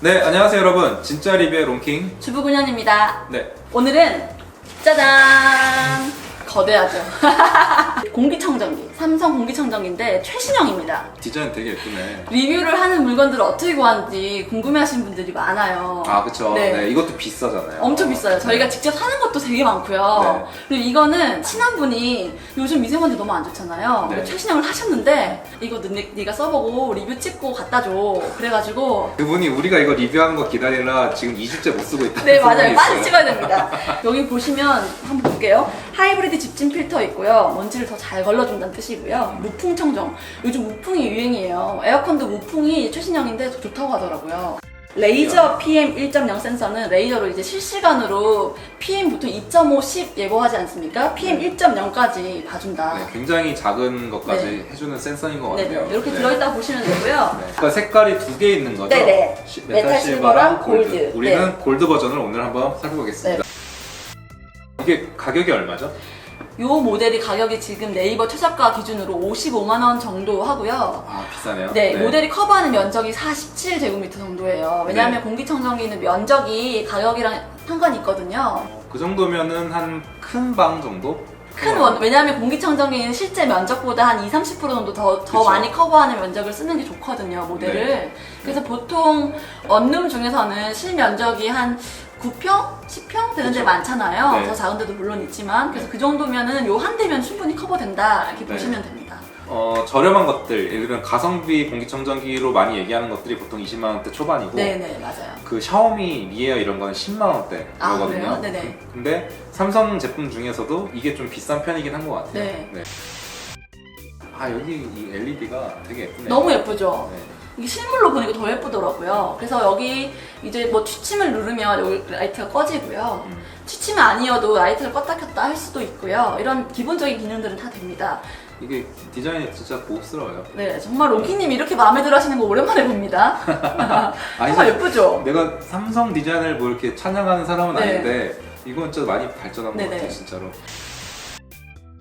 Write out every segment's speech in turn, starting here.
네, 안녕하세요 여러분. 진짜 리뷰의 롱킹. 주부군현입니다. 네, 오늘은 짜잔! 거대하죠. 공기청정기. 삼성 공기청정기인데 최신형입니다. 디자인 되게 예쁘네. 리뷰를 하는 물건들을 어떻게 구하는지 궁금해하시는 분들이 많아요. 아, 그쵸. 네. 네. 이것도 비싸잖아요. 엄청 비싸요. 저희가 직접 사는 것도 되게 많고요. 네. 그리고 이거는 친한 분이 요즘 미세먼지 너무 안 좋잖아요. 네. 최신형을 하셨는데 이거 네, 네가 써보고 리뷰 찍고 갖다 줘. 그래가지고 그분이 우리가 이거 리뷰하는 거 기다리라 지금 2주째 못 쓰고 있다. 네 맞아요 빨리 찍어야 됩니다 여기 보시면 한번 볼게요 하이브리드 집 진 필터 있고요 먼지를 더 잘 걸러준다는 뜻이고요 무풍 청정 요즘 무풍이 유행이에요 에어컨도 무풍이 최신형인데 더 좋다고 하더라고요 레이저 PM 1.0 센서는 레이저로 이제 실시간으로 PM 보통 2.5, 10 예보하지 않습니까? PM 1.0까지 봐준다. 네, 굉장히 작은 것까지 해주는 센서인 것 네, 같아요. 네, 이렇게 네. 들어있다고 보시면 되고요. 네. 그러니까 색깔이 두 개 있는 거죠? 네네. 시- 메탈 메탈 실버랑 실버랑 골드. 골드. 우리는 네. 골드 버전을 오늘 한번 살펴보겠습니다. 이게 가격이 얼마죠? 요 모델이 가격이 지금 네이버 최저가 기준으로 55만 원 정도 하고요. 아, 비싸네요. 네, 모델이 커버하는 면적이 47제곱미터 정도예요. 왜냐하면 네. 공기청정기는 면적이 가격이랑 상관이 있거든요. 그 정도면은 한 큰 방 정도? 큰 원, 왜냐하면 공기청정기는 실제 면적보다 한 2, 30% 정도 더, 더 그쵸. 많이 커버하는 면적을 쓰는 게 좋거든요, 모델을. 네. 그래서 보통 원룸 중에서는 실면적이 한 9평? 10평 되는 데 그쵸. 많잖아요. 네. 더 작은 데도 물론 있지만. 그래서 네. 그 정도면은 요 한 대면 충분히 커버된다. 이렇게 네. 보시면 됩니다. 어, 저렴한 것들, 예를 들면 가성비 공기청정기로 많이 얘기하는 것들이 보통 20만 원대 초반이고 네네, 맞아요. 그 샤오미 미에어 이런 거는 10만 아, 원대거든요. 그래요? 네네. 근데 삼성 제품 중에서도 이게 좀 비싼 편이긴 한 것 같아요. 네. 아 여기 이 LED가 되게 예쁘네요. 너무 예쁘죠? 네. 이게 실물로 보니까 더 예쁘더라고요. 그래서 여기 이제 뭐 취침을 누르면 여기 라이트가 꺼지고요. 음. 취침이 아니어도 라이트를 껐다 켰다 할 수도 있고요. 이런 기본적인 기능들은 다 됩니다. 이게 디자인이 진짜 고급스러워요. 네, 정말 로키님 이렇게 마음에 들어 하시는 거 오랜만에 봅니다. 아니, 정말 예쁘죠? 내가 삼성 디자인을 뭐 이렇게 찬양하는 사람은 네. 아닌데 이건 진짜 많이 발전한 것 네네. 같아요, 진짜로.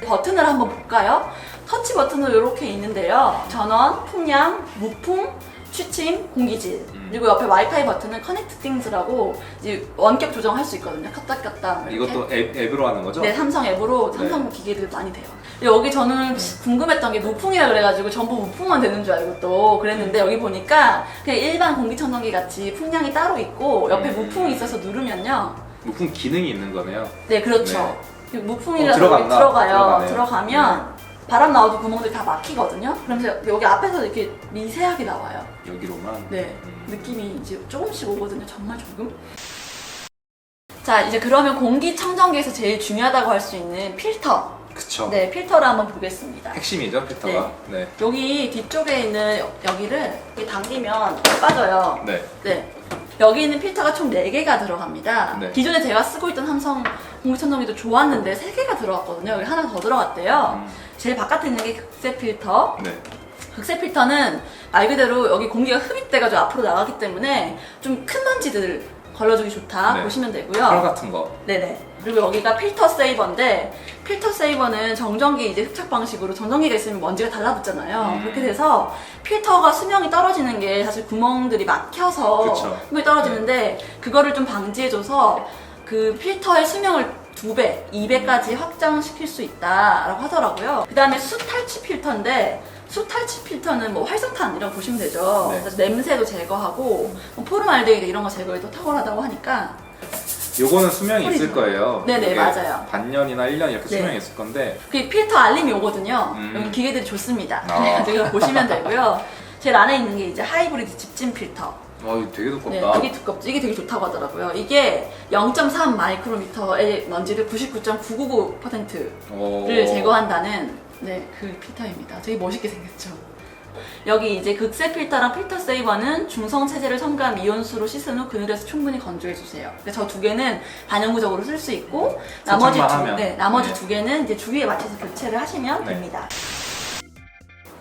버튼을 한번 볼까요? 터치 버튼으로 이렇게 있는데요. 전원, 풍량, 무풍, 취침, 공기질. 음. 그리고 옆에 와이파이 버튼은 커넥트 띵스라고 이제 원격 조정할 수 있거든요. 켰다. 이렇게. 이것도 앱, 앱으로 하는 거죠? 네, 삼성 앱으로 삼성 기기들 많이 돼요. 여기 저는 궁금했던 게 무풍이라 그래가지고 전부 무풍만 되는 줄 알고 또 그랬는데 여기 보니까 그냥 일반 공기청정기 같이 풍량이 따로 있고 옆에 음. 무풍이 있어서 누르면요. 무풍 기능이 있는 거네요. 네, 그렇죠. 무풍이라서 어, 들어갔나? 들어가요. 들어가네요. 들어가면 바람 나와도 구멍들이 다 막히거든요. 그러면서 여기 앞에서 이렇게 미세하게 나와요. 여기로만. 네, 음. 느낌이 이제 조금씩 오거든요. 정말 조금. 자, 이제 그러면 공기청정기에서 제일 중요하다고 할 수 있는 필터. 그쵸. 네, 필터를 한번 보겠습니다. 핵심이죠, 필터가. 네. 여기 뒤쪽에 있는 여- 여기를 이렇게 당기면 빠져요. 네. 네. 여기 있는 필터가 총 4개가 들어갑니다. 네. 기존에 제가 쓰고 있던 삼성 공기청정기도 좋았는데 3개가 들어갔거든요. 여기 하나 더 들어갔대요. 음. 제일 바깥에 있는 게 극세 필터. 네. 극세 필터는 말 그대로 여기 공기가 흡입돼가지고 앞으로 나가기 때문에 좀 큰 먼지들 걸러주기 좋다 네. 보시면 펄 되고요. 같은 거. 네네. 그리고 여기가 필터 세이버인데 필터 세이버는 정전기 이제 흡착 방식으로 정전기가 있으면 먼지가 달라붙잖아요. 음. 그렇게 돼서 필터가 수명이 떨어지는 게 사실 구멍들이 막혀서 그쵸. 수명이 떨어지는데 그거를 좀 방지해줘서 그 필터의 수명을 두 배, 2배까지 확장시킬 수 있다라고 하더라고요. 그 다음에 수 탈취 필터인데 수 탈취 필터는 뭐 활성탄 이런 거 보시면 되죠. 네. 그래서 냄새도 제거하고 뭐 포름알데히드 이런 거 제거에도 탁월하다고 하니까 요거는 수명이 있을. 거예요. 네네, 이게 맞아요. 반년이나 1년 이렇게 네. 수명이 있을 건데 그 필터 알림이 오거든요. 음. 여기 기계들이 좋습니다. 아. 이거 보시면 되고요. 제일 안에 있는 게 이제 하이브리드 집진 필터. 어, 이거 되게 두껍다. 네, 되게 두껍죠. 이게 되게 좋다고 하더라고요. 이게 0.3 마이크로미터의 먼지를 99.999%를 오. 제거한다는 네, 그 필터입니다. 되게 멋있게 생겼죠. 여기 이제 극세 필터랑 필터 세이버는 중성 체제를 첨가한 미온수로 씻은 후 그늘에서 충분히 건조해 주세요. 저 두 개는 반영구적으로 쓸 수 있고 나머지 두, 하면. 네, 나머지 네. 두 개는 이제 주기에 맞춰서 교체를 하시면 네. 됩니다.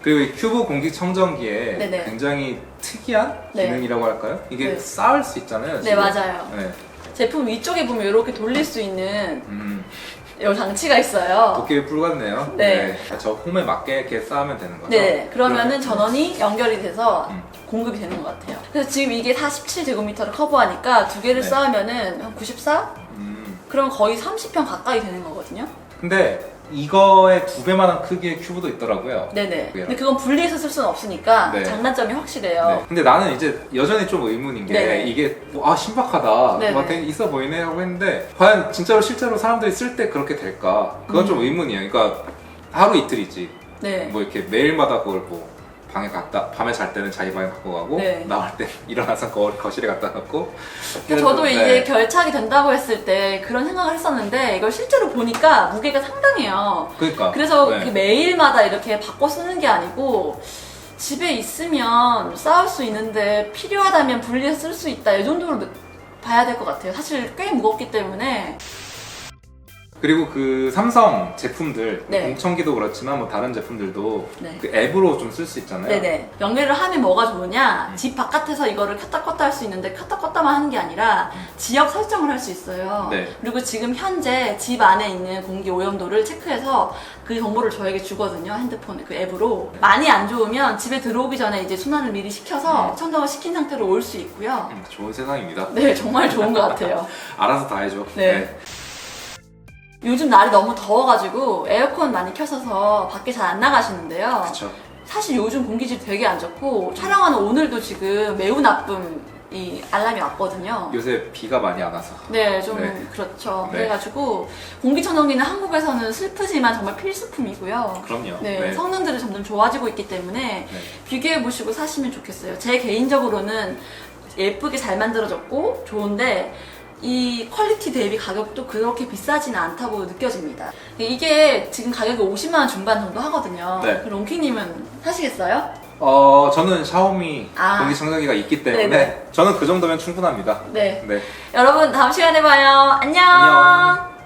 그리고 이 큐브 공기청정기에 네네. 굉장히 특이한 네. 기능이라고 할까요? 이게 네. 쌓을 수 있잖아요. 네, 지금. 맞아요. 네. 제품 위쪽에 보면 이렇게 돌릴 수 있는 음. 요 장치가 있어요. 도깨비 뿔 같네요. 네. 저 홈에 맞게 이렇게 쌓으면 되는 거죠? 네, 그러면은 전원이 연결이 돼서 음. 공급이 되는 것 같아요. 그래서 지금 이게 47제곱미터를 커버하니까 두 개를 네. 쌓으면은 한 94? 음. 그럼 거의 30평 가까이 되는 거거든요. 근데 이거의 두 배만한 크기의 큐브도 있더라고요. 네네. 그래요? 근데 그건 분리해서 쓸 수는 없으니까 네. 장단점이 확실해요. 네. 근데 나는 이제 여전히 좀 의문인 게 네네. 이게 뭐, 아 신박하다, 네네. 막 되게 있어 보이네 하고 했는데 과연 진짜로 실제로 사람들이 쓸 때 그렇게 될까? 그건 좀 의문이에요. 그러니까 하루 이틀이지. 음. 네. 뭐 이렇게 매일마다 그걸 뭐 방에 갖다 밤에 잘 때는 자기 방에 갖고 가고 네. 나올 때 일어나서 거, 거실에 갖다 놓고. 그러니까 저도 네. 이게 결착이 된다고 했을 때 그런 생각을 했었는데 이걸 실제로 보니까 무게가 상당해요. 그러니까 그래서 네. 매일마다 이렇게 바꿔 쓰는 게 아니고 집에 있으면 쌓을 수 있는데 필요하다면 분리해서 쓸수 있다 이 정도로 봐야 될 것 같아요. 사실 꽤 무겁기 때문에 그리고 그 삼성 제품들 네. 공청기도 그렇지만 뭐 다른 제품들도 네. 그 앱으로 좀 쓸 수 있잖아요. 네네. 연결을 하면 뭐가 좋으냐? 음. 집 바깥에서 이거를 켰다 껐다 할 수 있는데 켰다 껐다만 하는 게 아니라 지역 설정을 할 수 있어요. 네. 그리고 지금 현재 집 안에 있는 공기 오염도를 체크해서 그 정보를 저에게 주거든요. 핸드폰 그 앱으로. 많이 안 좋으면 집에 들어오기 전에 이제 순환을 미리 시켜서 음. 청정을 시킨 상태로 올 수 있고요. 음, 좋은 세상입니다. 네, 정말 좋은 것 같아요. 알아서 다 해줘. 네. 요즘 날이 너무 더워가지고 에어컨 많이 켜셔서 밖에 잘 안 나가시는데요. 그렇죠. 사실 요즘 공기질 되게 안 좋고 촬영하는 오늘도 지금 매우 나쁨 이 알람이 왔거든요. 요새 비가 많이 안 와서. 네, 좀 네. 그렇죠. 네. 그래가지고 공기청정기는 한국에서는 슬프지만 정말 필수품이고요. 그럼요. 네, 성능들이 점점 좋아지고 있기 때문에 네. 비교해 보시고 사시면 좋겠어요. 제 개인적으로는 예쁘게 잘 만들어졌고 좋은데 이 퀄리티 대비 가격도 그렇게 비싸지는 않다고 느껴집니다. 이게 지금 가격이 50만 원 중반 정도 하거든요. 네. 그럼 롱키님은 사시겠어요? 어, 저는 샤오미 아. 공기 청정기가 있기 때문에 네네. 저는 그 정도면 충분합니다. 네. 네. 여러분 다음 시간에 봐요. 안녕. 안녕.